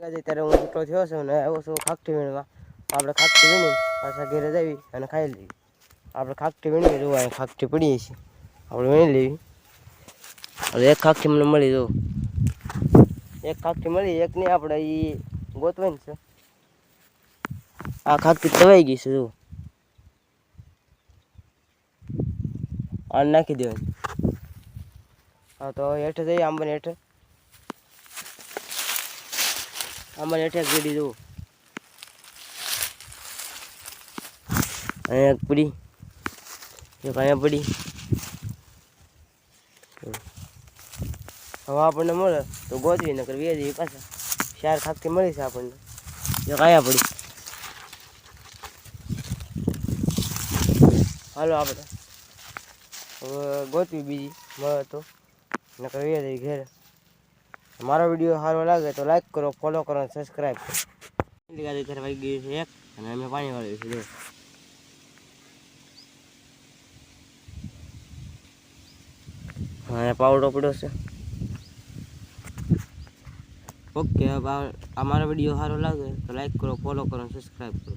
ત્યારે હું છૂટો થયો છું ને આવ્યો છું ખાકટી વીણવા. આપણે ખાકટી વીણી, પાછા ઘેરે જવી અને ખાઈ લેવી આપણે ખાકટી વીણી જોવા ખાખટી પડીએ છીએ. આપણે વીણી લેવી. હવે એક ખાકટી મને મળી જો એક ખાકટી મળી, એક નહીં, આપણે એ ગોતવાની છે. આ ખાકટી તવાઈ ગઈ છે જો આ નાખી દેવાની. હા, તો હેઠે જઈએ, આંબાને હેઠે. હેઠે એક ગેડી જુઓ અહીંયા પડી. એક અહીંયા પડી. હવે આપણને મળે તો ગોતવી, નકર બે જઈએ પાછા. ચાર ખાકથી મળી છે આપણને. એક અહીંયા પડી. હાલો આપણે. હવે ગોતવી બીજી, મળે તો. નકર બે જઈએ ઘેરે. મારો વિડીયો સારો લાગે તો લાઈક કરો ફોલો કરો અને સબસ્ક્રાઈબ કરો એટલી ગાડી ઘરે વાગી ગઈ છે એક અને અમે પાણી વાળ્યું છે જો હા અહીંયા પાવડો પડ્યો છે ઓકે હવે આ- આ મારો વિડીયો સારો લાગે તો લાઈક કરો ફોલો કરો અને સબસ્ક્રાઈબ કરો